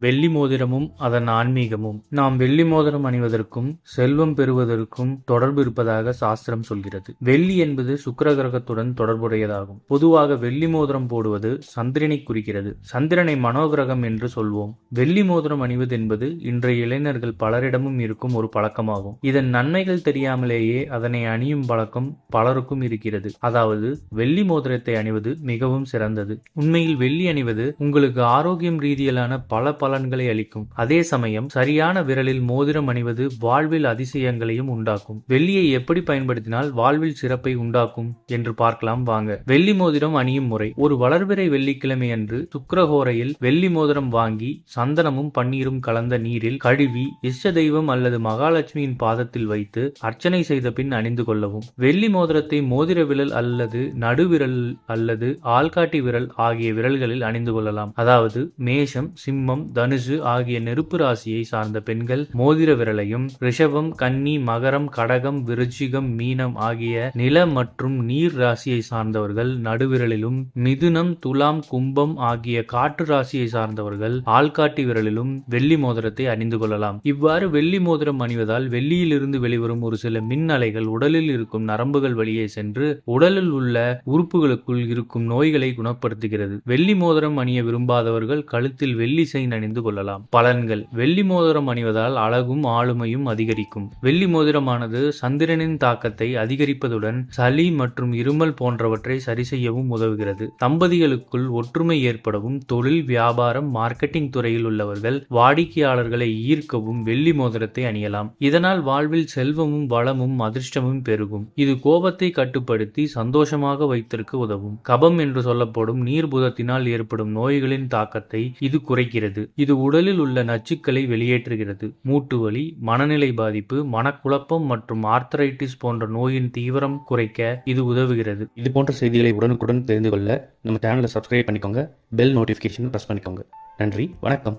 வெள்ளி மோதிரமும் அதன் ஆன்மீகமும். நாம் வெள்ளி மோதிரம் அணிவதற்கும் செல்வம் பெறுவதற்கும் தொடர்பு இருப்பதாக சாஸ்திரம் சொல்கிறது. வெள்ளி என்பது சுக்கர கிரகத்துடன் தொடர்புடையதாகும். பொதுவாக வெள்ளி மோதிரம் போடுவது சந்திரனை குறிக்கிறது. சந்திரனை மனோகிரகம் என்று சொல்வோம். வெள்ளி மோதிரம் அணிவது என்பது இன்றைய இளைஞர்கள் பலரிடமும் இருக்கும் ஒரு பழக்கமாகும். இதன் நன்மைகள் தெரியாமலேயே அதனை அணியும் பழக்கம் பலருக்கும் இருக்கிறது. அதாவது வெள்ளி மோதிரத்தை அணிவது மிகவும் சிறந்தது. உண்மையில் வெள்ளி அணிவது உங்களுக்கு ஆரோக்கியம் ரீதியிலான பல பலன்களை அளிக்கும். அதே சமயம் சரியான விரலில் மோதிரம் அணிவது வாழ்வில் அதிசயங்களையும் உண்டாக்கும். வெள்ளியை எப்படி பயன்படுத்தினால் வாழ்வில் சிறப்பை உண்டாக்கும் என்று பார்க்கலாம் வாங்க. வெள்ளி மோதிரம் அணியும் முறை. ஒரு வளர்பிறை வெள்ளிக்கிழமை அன்று சுக்கிரஹோரையில் வெள்ளி மோதிரம் வாங்கி சந்தனமும் பன்னீரும் கலந்த நீரில் கழுவி இஷ்ட தெய்வம் அல்லது மகாலட்சுமியின் பாதத்தில் வைத்து அர்ச்சனை செய்த பின் அணிந்து கொள்ளவும். வெள்ளி மோதிரத்தை மோதிர விரல் அல்லது நடுவிரல் அல்லது ஆள்காட்டி விரல் ஆகிய விரல்களில் அணிந்து கொள்ளலாம். அதாவது மேஷம் சிம்மம் தனுசு ஆகிய நெருப்பு ராசியை சார்ந்த பெண்கள் மோதிர விரலையும் ரிஷபம் கன்னி மகரம் கடகம் விருச்சிகம் மீனம் ஆகிய நில மற்றும் நீர் ராசியை சார்ந்தவர்கள் நடுவிரலிலும் மிதுனம் துலாம் கும்பம் ஆகிய காற்று ராசியை சார்ந்தவர்கள் ஆள்காட்டி விரலிலும் வெள்ளி மோதிரத்தை அணிந்து கொள்ளலாம். இவ்வாறு வெள்ளி மோதிரம் அணிவதால் வெள்ளியிலிருந்து வெளிவரும் ஒரு சில மின் அலைகள் உடலில் இருக்கும் நரம்புகள் வழியே சென்று உடலில் உள்ள உறுப்புகளுக்குள் இருக்கும் நோய்களை குணப்படுத்துகிறது. வெள்ளி மோதிரம் அணிய விரும்பாதவர்கள் கழுத்தில் வெள்ளி செயின் அணிந்து கொள்ளலாம். பலன்கள். வெள்ளி மோதிரம் அணிவதால் அழகும் ஆளுமையும் அதிகரிக்கும். வெள்ளி மோதிரமானது சந்திரனின் தாக்கத்தை அதிகரிப்பதுடன் சளி மற்றும் இருமல் போன்றவற்றை சரி செய்யவும் உதவுகிறது. தம்பதிகளுக்குள் ஒற்றுமை ஏற்படவும் தொழில் வியாபாரம் மார்க்கெட்டிங் துறையில் உள்ளவர்கள் வாடிக்கையாளர்களை ஈர்க்கவும் வெள்ளி மோதிரத்தை அணியலாம். இதனால் வாழ்வில் செல்வமும் வளமும் அதிர்ஷ்டமும் பெருகும். இது கோபத்தை கட்டுப்படுத்தி சந்தோஷமாக வைத்திருக்க உதவும். கபம் என்று சொல்லப்படும் நீர்புதத்தினால் ஏற்படும் நோய்களின் தாக்கத்தை இது குறைக்கிறது. இது உடலில் உள்ள நச்சுக்களை வெளியேற்றுகிறது. மூட்டு வலி மனநிலை பாதிப்பு மனக்குழப்பம் மற்றும் ஆர்த்தரைட்டிஸ் போன்ற நோயின் தீவிரம் குறைக்க இது உதவுகிறது. இது போன்ற செய்திகளை உடனுக்குடன் தெரிந்து கொள்ள நம்ம சேனலை சப்ஸ்கிரைப் பண்ணிக்கோங்க பெல் நோட்டிஃபிகேஷன் ப்ரெஸ் பண்ணிக்கோங்க. நன்றி வணக்கம்.